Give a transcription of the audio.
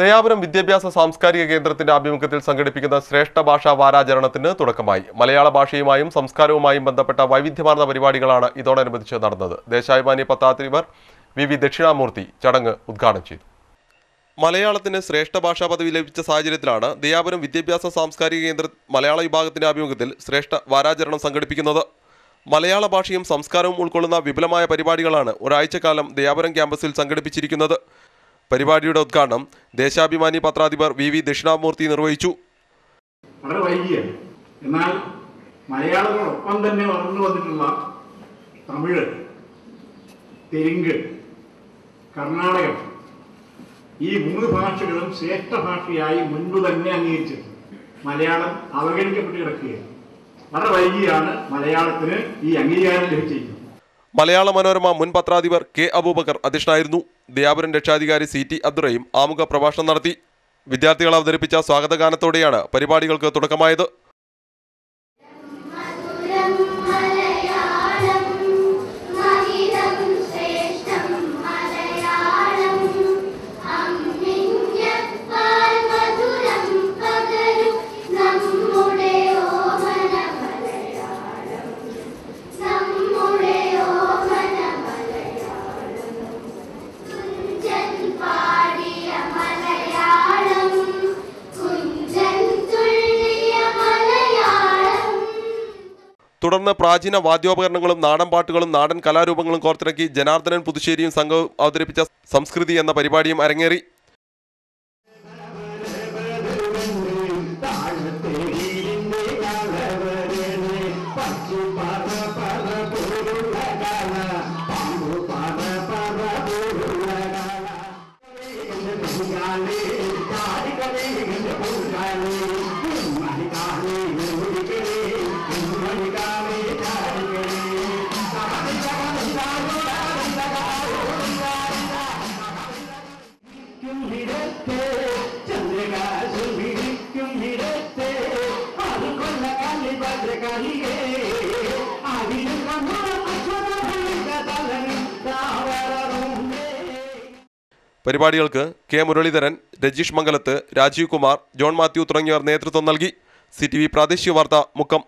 ദയാപുരം വിദ്യാഭ്യാസ സാംസ്കാരിക കേന്ദ്രത്തിന്റെ ആഭിമുഖ്യത്തിൽ സംഘടിപ്പിക്കുന്ന ശ്രേഷ്ഠ ഭാഷാ വാരാചരണത്തിന് തുടക്കമായി. മലയാള ഭാഷയുമായും സംസ്കാരവുമായും ബന്ധപ്പെട്ട വൈവിധ്യമാർന്ന പരിപാടികളാണ് ഇതോടനുബന്ധിച്ച് നടന്നത്. ദേശാഭിമാനി പത്താത്തിരിവർ വി വി ദക്ഷിണാമൂർത്തി ചടങ്ങ് ഉദ്ഘാടനം ചെയ്തു. മലയാളത്തിന് ശ്രേഷ്ഠ ഭാഷാ പദവി ലഭിച്ച സാഹചര്യത്തിലാണ് ദയാപുരം വിദ്യാഭ്യാസ സാംസ്കാരിക കേന്ദ്ര മലയാള വിഭാഗത്തിന്റെ ആഭിമുഖ്യത്തിൽ ശ്രേഷ്ഠ വാരാചരണം സംഘടിപ്പിക്കുന്നത്. മലയാള ഭാഷയും സംസ്കാരവും ഉൾക്കൊള്ളുന്ന വിപുലമായ പരിപാടികളാണ് ഒരാഴ്ചക്കാലം ദയാപുരം ക്യാമ്പസിൽ സംഘടിപ്പിച്ചിരിക്കുന്നത്. പരിപാടിയുടെ ഉദ്ഘാടനം ദേശാഭിമാനി പത്രാധിപർ വി വി ദക്ഷിണാമൂർത്തി നിർവഹിച്ചു. വളരെ വൈകിയാണ് എന്നാൽ മലയാളത്തോടൊപ്പം തന്നെ വളർന്നു വന്നിട്ടുള്ള തമിഴ് തെലുങ്ക് കർണാടകം ഈ മൂന്ന് ഭാഷകളും ശ്രേഷ്ഠ ഭാഷയായി മുൻപ് തന്നെ അംഗീകരിച്ചിട്ടുണ്ട്. മലയാളം അവഗണിക്കപ്പെട്ട് കിടക്കുകയാണ്. വളരെ വൈകിയാണ് മലയാളത്തിന് ഈ അംഗീകാരം ലഭിച്ചിരിക്കുന്നത്. മലയാള മനോരമ മുൻ പത്രാധിപർ കെ അബൂബക്കർ അധ്യക്ഷനായിരുന്നു. ദയാപുരം രക്ഷാധികാരി സി ടി അബ്ദുറയും ആമുഖ പ്രഭാഷണം നടത്തി. വിദ്യാർത്ഥികൾ അവതരിപ്പിച്ച സ്വാഗതഗാനത്തോടെയാണ് പരിപാടികൾക്ക് തുടക്കമായത്. തുടർന്ന് പ്രാചീന വാദ്യോപകരണങ്ങളും നാടൻ പാട്ടുകളും നാടൻ കലാരൂപങ്ങളും കോർത്തിറക്കി ജനാർദ്ദനൻ പുതുശ്ശേരിയും സംഘവും അവതരിപ്പിച്ച സംസ്കൃതി എന്ന പരിപാടിയും അരങ്ങേറി. പരിപാടികൾക്ക് കെ മുരളീധരൻ രജീഷ് മംഗലത്ത് രാജീവ് കുമാർ ജോൺ മാത്യു തുടങ്ങിയവർ നേതൃത്വം നൽകി. സി പ്രാദേശിക വാർത്ത മുക്കം.